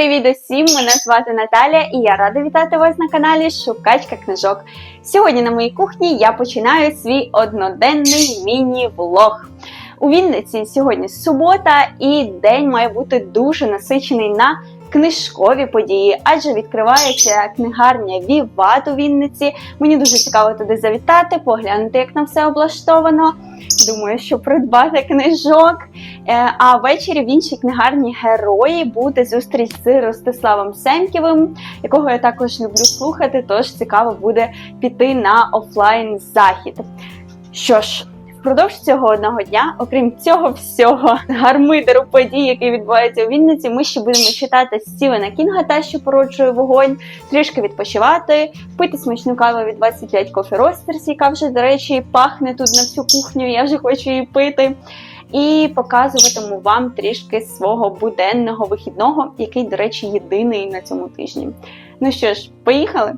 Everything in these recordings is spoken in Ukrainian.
Привіт усім! Мене звати Наталя і я рада вітати вас на каналі Шукачка книжок. Сьогодні на моїй кухні я починаю свій одноденний міні-влог. У Вінниці сьогодні субота, і день має бути дуже насичений на книжкові події, адже відкривається книгарня Віват у Вінниці. Мені дуже цікаво туди завітати, поглянути, як там все облаштовано. Думаю, що придбати книжок. Е, А ввечері в іншій книгарні Герої буде зустріч з Ростиславом Семківим, якого я також люблю слухати. Тож цікаво буде піти на офлайн захід. Що ж. Впродовж цього одного дня, окрім цього всього гармидеру подій, який відбувається у Вінниці, ми ще будемо читати Стівена Кінга, та що породжує вогонь, трішки відпочивати, пити смачну каву від 25 Coffee Roasters, яка вже, до речі, пахне тут на всю кухню. Я вже хочу її пити. І показуватиму вам трішки свого буденного вихідного, який, до речі, єдиний на цьому тижні. Ну що ж, поїхали?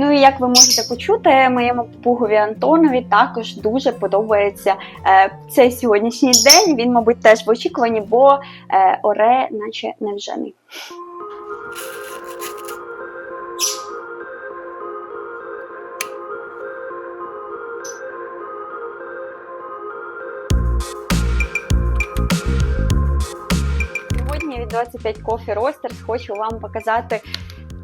Ну і як ви можете почути, моєму папугові Антонові також дуже подобається е, цей сьогоднішній день. Він, мабуть, теж в очікуванні, бо е, оре, наче невжений. Сьогодні від 25 Coffee Roasters хочу вам показати.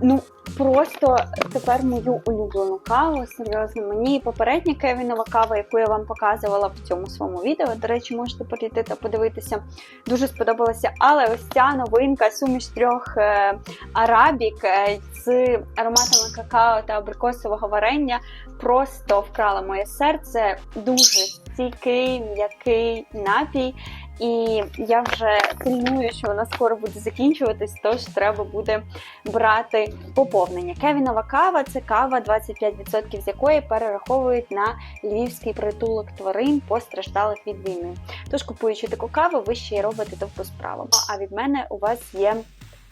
Ну, просто тепер мою улюблену каву. Серйозно, мені попередня кевінова кава, яку я вам показувала в цьому своєму відео. До речі, можете перейти та подивитися. Дуже сподобалася. Але ось ця новинка, суміш трьох е, арабік е, з ароматами какао та абрикосового варення, просто вкрала моє серце. Дуже стійкий, м'який напій. І я вже пильную, що вона скоро буде закінчуватись, тож треба буде брати поповнення. Кевінова кава це кава, 25% з якої перераховують на львівський притулок тварин, постраждалих від війни. Тож, купуючи таку каву, ви ще й робите добру справу. А від мене у вас є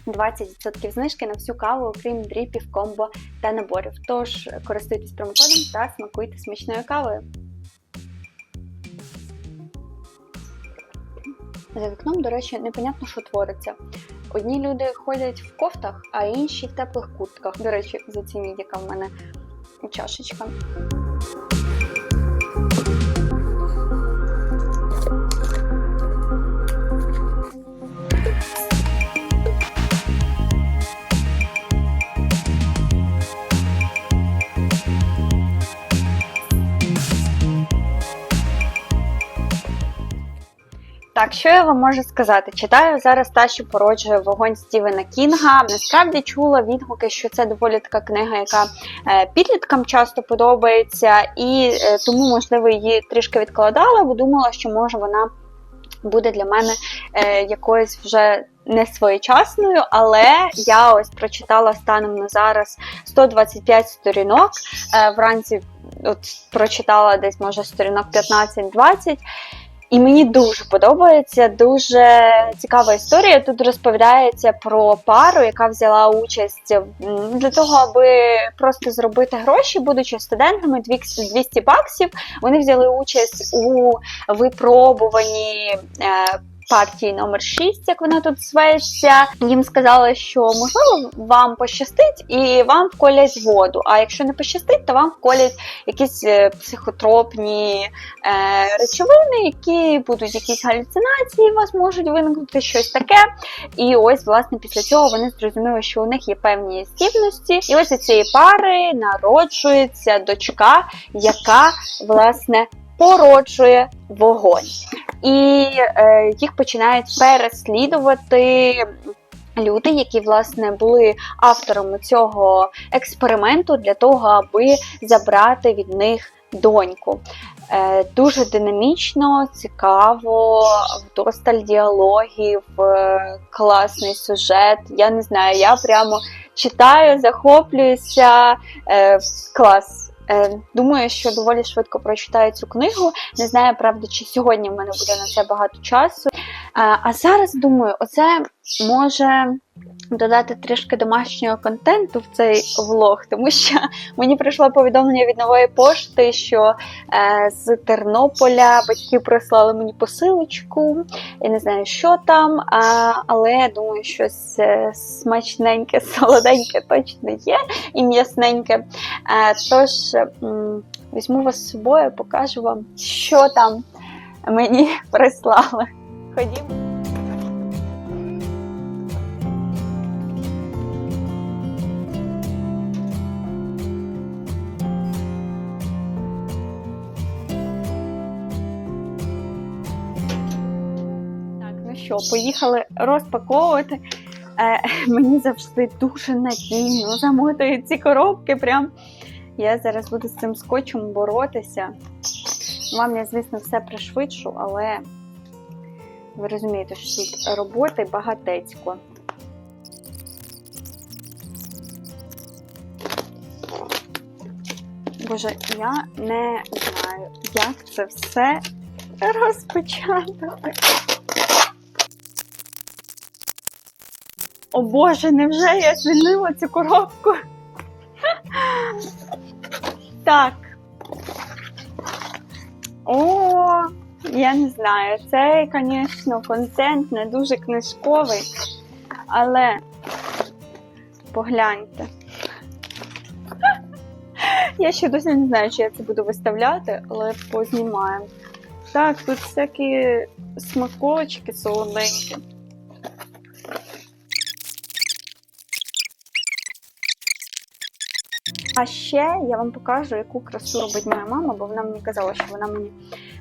20% знижки на всю каву, окрім дріпів, комбо та наборів. Тож користуйтесь промокодом та смакуйте смачною кавою. За вікном, до речі, непонятно, що твориться. Одні люди ходять в кофтах, а інші в теплих куртках. До речі, зацініть, яка в мене чашечка. Так, що я вам можу сказати? Читаю зараз та, що породжує вогонь Стівена Кінга. Насправді чула відгуки, що це доволі така книга, яка е, підліткам часто подобається, і е, тому, можливо, її трішки відкладала, бо думала, що може вона буде для мене е, якоюсь вже не своєчасною, але я ось прочитала станом на зараз 125 сторінок. Вранці от прочитала десь, може, сторінок 15-20. І мені дуже подобається, дуже цікава історія. Тут розповідається про пару, яка взяла участь для того, аби просто зробити гроші, будучи студентами 200 баксів. Вони взяли участь у випробуванні. Партії номер 6, як вона тут зветься. Їм сказали, що можливо вам пощастить і вам вколять воду. А якщо не пощастить, то вам вколять якісь е, психотропні е, речовини, які будуть якісь галюцинації, вас можуть виникнути щось таке. І ось, власне, після цього вони зрозуміли, що у них є певні здібності. І ось у цієї пари народжується дочка, яка, власне, породжує вогонь. І е, їх починають переслідувати. Люди, які власне були авторами цього експерименту для того, аби забрати від них доньку. Е, дуже динамічно, цікаво, вдосталь діалогів, е, класний сюжет. Я не знаю, я прямо читаю, захоплююся. Е, клас. Е, Думаю, що доволі швидко прочитаю цю книгу. Не знаю, правда, чи сьогодні в мене буде на це багато часу. А, а зараз думаю, оце може додати трішки домашнього контенту в цей влог, тому що мені прийшло повідомлення від нової пошти, що е, з Тернополя батьки прислали мені посилочку. Я не знаю, що там, а, але я думаю, щось е, смачненьке, солоденьке точно є і м'ясненьке. Е, тож м, візьму вас з собою, покажу вам, що там мені прислали. Ходімо. Що, поїхали розпаковувати. Е, мені завжди дуже надійно замотують ці коробки. Прям я зараз буду з цим скотчем боротися. Вам я, звісно, все пришвидшу, але ви розумієте, що тут роботи багатецько. Боже, я не знаю, як це все розпочати. О Боже, невже я звільнила цю коробку? Так. О, я не знаю. Цей, звісно, контент не дуже книжковий, але погляньте. Я ще досі не знаю, чи я це буду виставляти, але познімаємо. Так, тут всякі смаколочки солоденькі. А ще я вам покажу, яку красу робить моя мама, бо вона мені казала, що вона мені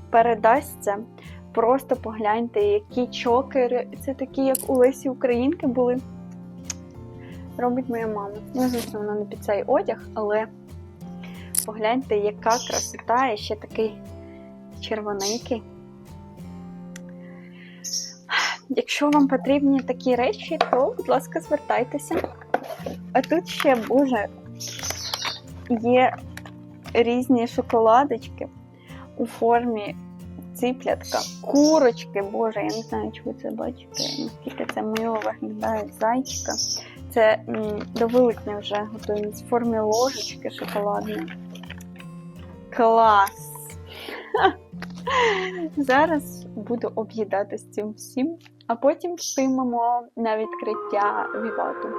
передасть це. Просто погляньте, які чокери. Це такі, як у Лесі Українки були. Робить моя мама. Ну, звісно, вона не під цей одяг, але погляньте, яка красота, і ще такий червоненький. Якщо вам потрібні такі речі, то, будь ласка, звертайтеся. А тут ще, боже, є різні шоколадочки у формі циплятка, курочки, боже, я не знаю, чи ви це бачите, наскільки це мило виглядає зайчика. Це м, до Великдня вже готуємо в формі ложечки шоколадної. Клас! Зараз буду об'їдатися цим всім, а потім встигнемо на відкриття вівату.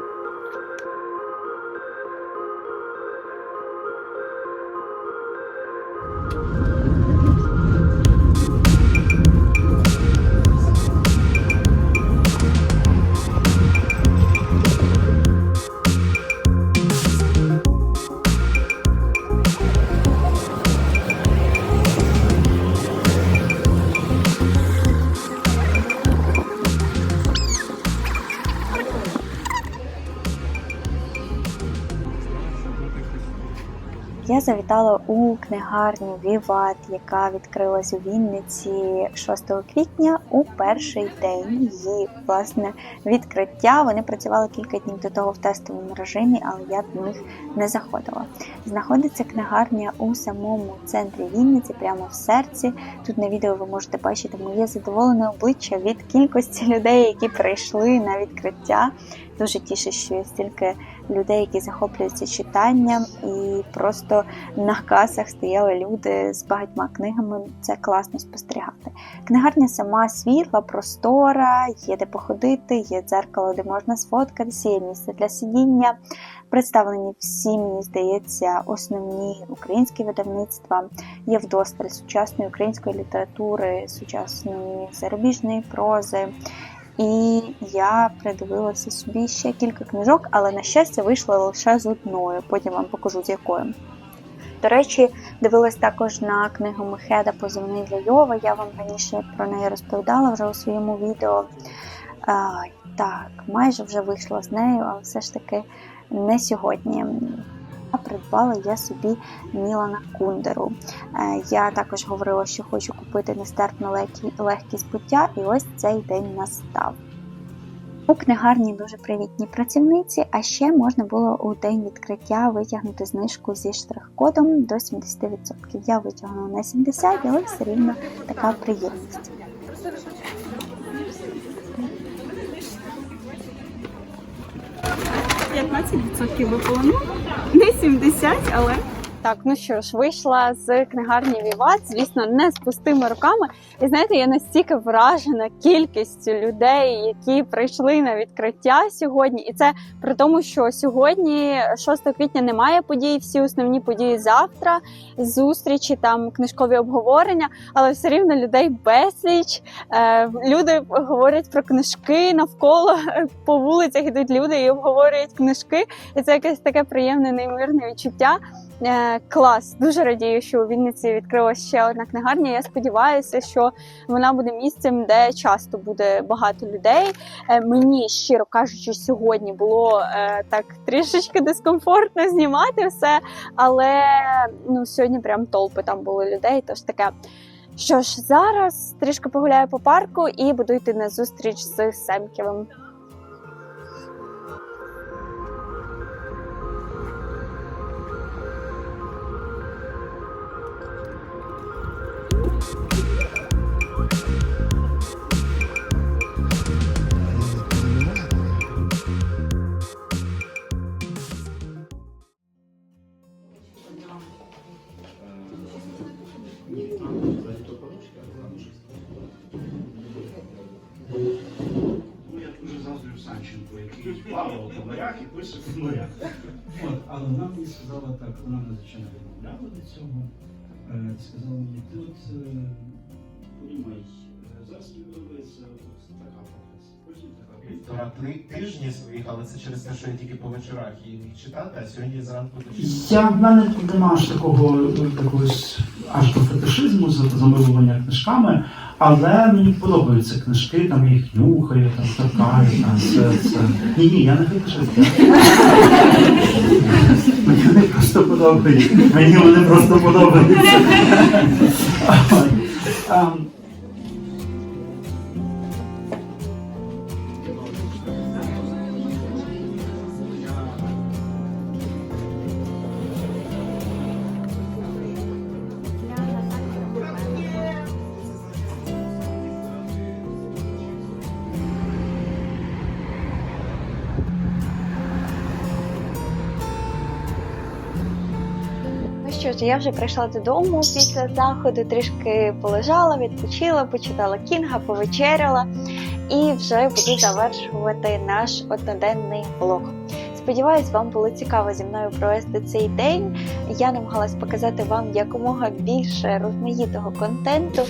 Я завітала у книгарню Віват, яка відкрилась у Вінниці 6 квітня у перший день її власне відкриття. Вони працювали кілька днів до того в тестовому режимі, але я до них не заходила. Знаходиться книгарня у самому центрі Вінниці, прямо в серці. Тут на відео ви можете бачити моє задоволене обличчя від кількості людей, які прийшли на відкриття. Дуже тішить, що є стільки людей, які захоплюються читанням, і просто на касах стояли люди з багатьма книгами. Це класно спостерігати. Книгарня сама світла, простора, є де походити, є дзеркало, де можна сфоткатися, є місце для сидіння. Представлені всі, мені здається, основні українські видавництва. Є вдосталь сучасної української літератури, сучасної зарубіжної прози. І я придивилася собі ще кілька книжок, але на щастя вийшла лише з одною. Потім вам покажу з якою. До речі, дивилась також на книгу Мехеда Позивний для Йова. Я вам раніше про неї розповідала вже у своєму відео. А, так, майже вже вийшла з нею, але все ж таки не сьогодні. Придбала я собі Мілана Кундеру. Е, Я також говорила, що хочу купити нестерпно легкі- легкість буття, і ось цей день настав. У книгарні дуже привітні працівниці, а ще можна було у день відкриття витягнути знижку зі штрих-кодом до 70%. Я витягнула на 70%, але все рівно така приємність. 15% випало. Ну, не 70, але Так, ну що ж, вийшла з книгарні Віват, звісно, не з пустими руками. І знаєте, я настільки вражена кількістю людей, які прийшли на відкриття сьогодні. І це при тому, що сьогодні, 6 квітня, немає подій, всі основні події завтра, зустрічі, там книжкові обговорення, але все рівно людей безліч. Е, люди говорять про книжки навколо по вулицях ідуть люди і обговорюють книжки. І це якесь таке приємне, неймовірне відчуття. Е, клас, дуже радію, що у Вінниці відкрилася ще одна книгарня. Я сподіваюся, що вона буде місцем, де часто буде багато людей. Е, мені, щиро кажучи, сьогодні було е, так трішечки дискомфортно знімати все, але ну, сьогодні прям толпи там були людей. Тож таке. Що ж, зараз трішки погуляю по парку і буду йти на зустріч з Семківим. Санченко, який плавав по морях і пише в морях. От, але вона мені сказала так, вона надзвичайно відмовляла від цього. Е, Сказала мені, ти от е, подумай, е, зараз подобається от така професія, потім така Півтора три тижні своїх, але це через те, що я тільки по вечорах її міг читати, а сьогодні зранку дочитав. Я в мене немає аж такого якогось аж до фетишизму за замилування книжками, але мені подобаються книжки, там я їх нюхаю, там торкаю, там все це. Ні, ні, я не фетишист. Мені вони просто подобаються. Мені вони просто подобаються. Що я вже прийшла додому після заходу, трішки полежала, відпочила, почитала кінга, повечеряла і вже буду завершувати наш одноденний влог. Сподіваюсь, вам було цікаво зі мною провести цей день. Я намагалась показати вам якомога більше розмаїтого контенту,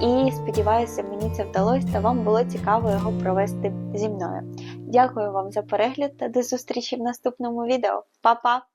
і сподіваюся, мені це вдалося та вам було цікаво його провести зі мною. Дякую вам за перегляд та до зустрічі в наступному відео. Па-па!